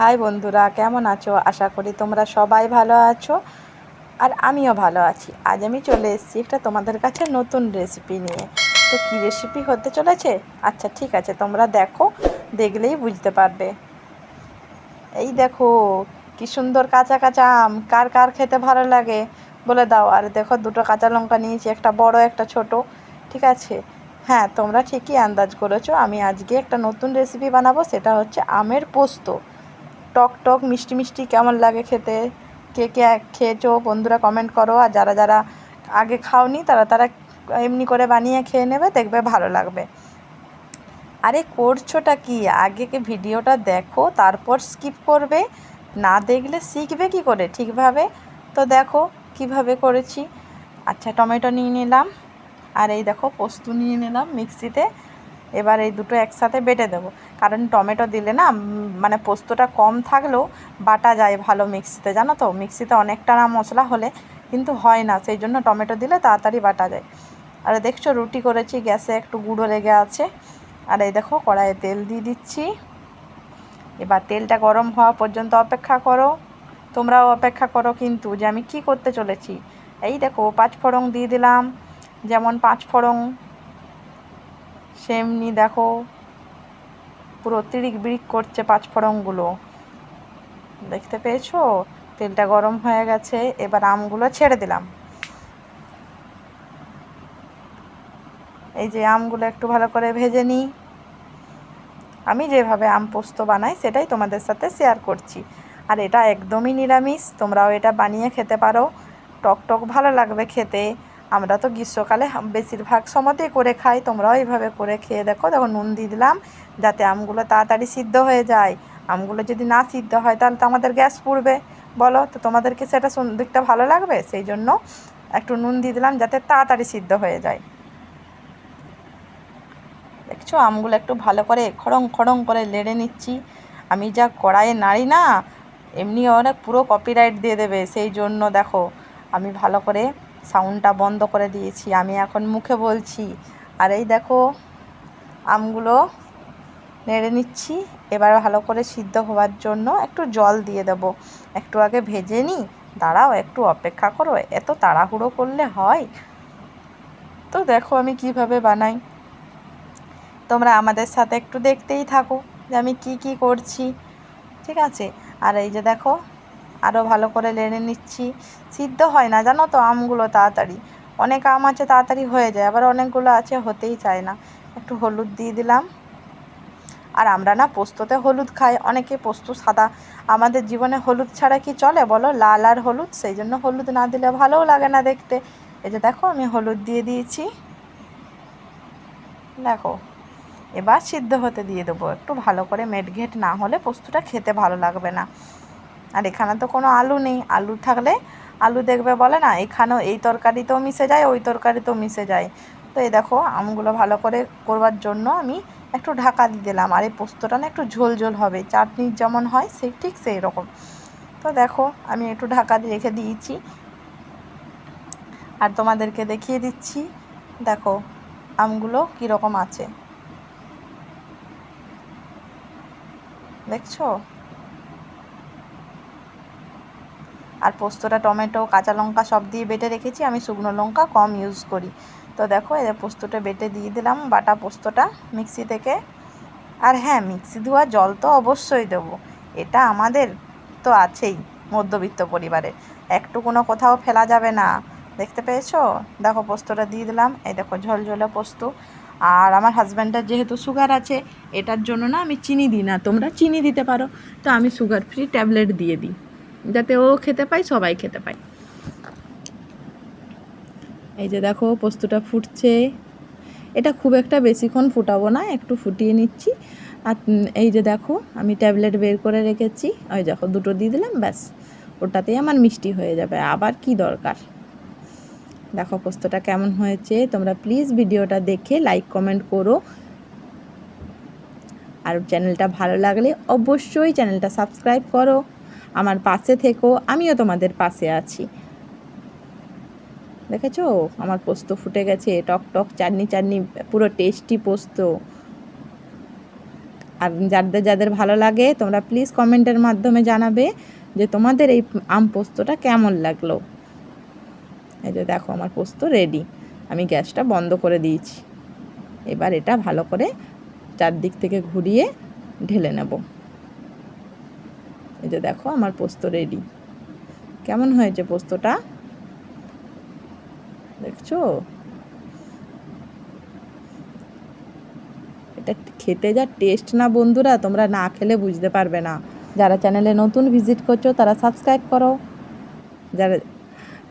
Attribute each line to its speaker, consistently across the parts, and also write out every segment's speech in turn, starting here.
Speaker 1: High বন্ধুরা, কেমন আছো? আশা করি তোমরা সবাই ভালো আছো আর আমিও ভালো আছি। আজ আমি চলে এসেছি একটা তোমাদের কাছে নতুন রেসিপি নিয়ে। তো কী রেসিপি হতে চলেছে? আচ্ছা ঠিক আছে, তোমরা দেখো, দেখলেই বুঝতে পারবে। এই দেখো, কি সুন্দর কাঁচা কাঁচা আম, কার কার খেতে ভালো লাগে? বলে দাও, আর দেখো, দুটো কাঁচা লঙ্কা নিয়েছি, একটা বড়, একটা ছোট, ঠিক আছে? হ্যাঁ তোমরা ঠিকই আন্দাজ করেছ, আমি আজকে একটা নতুন রেসিপি বানাবো, সেটা হচ্ছে আমের পোস্ত। টক টক, মিষ্টি মিষ্টি কেমন লাগে খেতে? কে কে খেয়েছো? বন্ধুরা কমেন্ট করো। আর যারা যারা আগে খাওনি, তারা তারা এমনি করে বানিয়ে খেয়ে নেবে, দেখবে ভালো লাগবে। আরে করছোটা কি? আগে কি ভিডিওটা দেখো, তারপর স্কিপ করবে। না দেখলে শিখবে কি করে? ঠিকভাবে? তো দেখো কীভাবে করেছি। আচ্ছা টমেটো নিয়ে নিলাম। আর এই দেখো পোস্ত নিয়ে নিলাম মিক্সিতে। এবার এই দুটো একসাথে বেটে দেবো। কারণ টমেটো দিলে না মানে পোস্তটা কম থাকলেও বাটা যায় ভালো মিক্সিতে, জানো তো? মিক্সিতে অনেকটা না মশলা হলে কিন্তু হয় না, সেই জন্য টমেটো দিলে তাড়াতাড়ি বাটা যায়। আর দেখছ, রুটি করেছি, গ্যাসে একটু গুঁড়ো লেগে আছে। আর এই দেখো, কড়াইয়ে তেল দিয়ে দিচ্ছি। এবার তেলটা গরম হওয়া পর্যন্ত অপেক্ষা করো। তোমরাও অপেক্ষা করো কিন্তু যে আমি কি করতে চলেছি। এই দেখো, পাঁচ ফোড়ন দিয়ে দিলাম। যেমন পাঁচ ফোড়ন সেমনি দেখো, পুরো তিরিক বিড়িক করছে পাঁচ ফোড়নগুলো। দেখতে পেয়েছ? তেলটা গরম হয়ে গেছে, এবার আমগুলো ছেড়ে দিলাম। এই যে আমগুলো একটু ভালো করে ভেজে নিই। আমি যেভাবে আম পোস্ত বানাই, সেটাই তোমাদের সাথে শেয়ার করছি। আর এটা একদমই নিরামিষ, তোমরাও এটা বানিয়ে খেতে পারো। টক টক ভালো লাগবে খেতে। আমরা তো গ্রীষ্মকালে বেশিরভাগ সময়তেই করে খাই, তোমরাও এইভাবে করে খেয়ে দেখো। দেখো, নুন দিয়ে দিলাম, যাতে আমগুলো তাড়াতাড়ি সিদ্ধ হয়ে যায়। আমগুলো যদি না সিদ্ধ হয়, তাহলে তো আমাদের গ্যাস পুড়বে। বলো, তো তোমাদেরকে সেটা দেখতে ভালো লাগবে? সেই জন্য একটু নুন দিয়ে দিলাম, যাতে তাড়াতাড়ি সিদ্ধ হয়ে যায়। দেখছ, আমগুলো একটু ভালো করে খড়ং খড়ং করে লেড়ে নিচ্ছি। আমি যা কড়াইয়ে নাড়ি না, এমনি অনেক পুরো কপিরাইট দিয়ে দেবে। সেই জন্য দেখো, আমি ভালো করে সাউন্ডটা বন্ধ করে দিয়েছি। আমি এখন মুখে বলছি, আর এই দেখো, আমগুলো নেড়ে নিচ্ছি। এবার ভালো করে সিদ্ধ হওয়ার জন্য একটু জল দিয়ে দেব। একটু আগে ভেজে নিই দাঁড়াও একটু অপেক্ষা করো, এত তাড়াহুড়ো করলে হয়? তো দেখো আমি কীভাবে বানাই। তোমরা আমাদের সাথে একটু দেখতেই থাকো যে আমি কি কি করছি। ঠিক আছে? আর এই যে দেখো আরও ভালো করে লেনে নিচ্ছি। সিদ্ধ হয় না, জানো তো আমগুলো তাড়াতাড়ি। অনেক আম আছে, তাড়াতাড়ি হয়ে যায়। আবার অনেকগুলো আছে, হতেই চায় না। একটু হলুদ দিয়ে দিলাম। আর আমরা না পোস্ততে হলুদ খাই। অনেকে পোস্ত সাদা, আমাদের জীবনে হলুদ ছাড়া কি চলে বলো? লাল আর হলুদ, সেই জন্য হলুদ না দিলে ভালোও লাগে না দেখতে। এই যে দেখো, আমি হলুদ দিয়ে দিয়েছি। দেখো, এবার সিদ্ধ হতে দিয়ে দেবো। একটু ভালো করে মেটঘেট না হলে পোস্তটা খেতে ভালো লাগবে না। আর এখানে তো কোনো আলু নেই। আলু থাকলে আলু দেখবে বলে না, এখানেও এই তরকারিতেও মিশে যায়, ওই তরকারিতেও মিশে যায়। তো এই দেখো, আমগুলো ভালো করে করবার জন্য আমি একটু ঢাকা দিয়ে দিলাম। আর এই পোস্তটা না একটু ঝোল ঝোল হবে চাটনির যেমন হয় সেই ঠিক সেই রকম। তো দেখো, আমি একটু ঢাকা দিয়ে রেখে দিয়েছি। আর তোমাদেরকে দেখিয়ে দিচ্ছি, দেখো আমগুলো কীরকম আছে। দেখছ? আর পোস্তটা, টমেটো, কাঁচা লঙ্কা সব দিয়ে বেটে রেখেছি। আমি শুকনো লঙ্কা কম ইউজ করি। তো দেখো এদের পোস্তটা বেটে দিয়ে দিলাম, বাটা পোস্তটা মিক্সি থেকে। আর হ্যাঁ মিক্সি ধোয়া জল তো অবশ্যই দেবো। এটা আমাদের তো আছেই মধ্যবিত্ত পরিবারে। একটু কোনো কোথাও ফেলা যাবে না। দেখতে পেয়েছ? দেখো, পোস্তটা দিয়ে দিলাম। এই দেখো, ঝোলঝোলে পোস্ত। আর আমার হাজব্যান্ডের যেহেতু সুগার আছে, এটার জন্য না আমি চিনি দিই না। তোমরা চিনি দিতে পারো। তো আমি সুগার ফ্রি ট্যাবলেট দিয়ে দিই। যাতে ও খেতে পায়, সবাই খেতে পায়। এই যে দেখো, পোস্তটা ফুটছে। এটা খুব একটা বেশিক্ষণ ফুটাবো না, একটু ফুটিয়ে নিচ্ছি। আর এই যে দেখো, আমি ট্যাবলেট বের করে রেখেছি। ওই দেখো, দুটো দিয়ে দিলাম, ব্যাস। ওটাতেই আমার মিষ্টি হয়ে যাবে। আবার কি দরকার? দেখো, পোস্তটা কেমন হয়েছে। তোমরা প্লিজ ভিডিওটা দেখে লাইক, কমেন্ট করো। আর চ্যানেলটা ভালো লাগলে অবশ্যই চ্যানেলটা সাবস্ক্রাইব করো। আমার পাশে থেকো, আমিও তোমাদের পাশে আছি। দেখেছ? আমার পোস্ত ফুটে গেছে, টক টক, চাটনি চাটনি, পুরো টেস্টি পোস্ত। আর যাদের যাদের ভালো লাগে, তোমরা প্লিজ কমেন্টের মাধ্যমে জানাবে যে তোমাদের এই আম পোস্তটা কেমন লাগল। এই যে দেখো, আমার পোস্ত রেডি আমি গ্যাসটা বন্ধ করে দিয়েছি। এবার এটা ভালো করে চারদিক থেকে ঘুরিয়ে ঢেলে নেব। এই যে দেখো, আমার পোস্ত রেডি কেমন হয়েছে পোস্তটা? দেখছ? এটা খেতে যা টেস্ট না বন্ধুরা, তোমরা না খেলে বুঝতে পারবে না। যারা চ্যানেলে নতুন ভিজিট করছ, তারা সাবস্ক্রাইব করো। যারা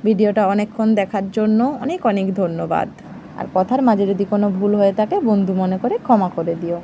Speaker 1: ভিডিওটা অনেকক্ষণ দেখার জন্য অনেক অনেক ধন্যবাদ। আর কথার মাঝে যদি কোনো ভুল হয়ে থাকে, বন্ধু মনে করে ক্ষমা করে দিও।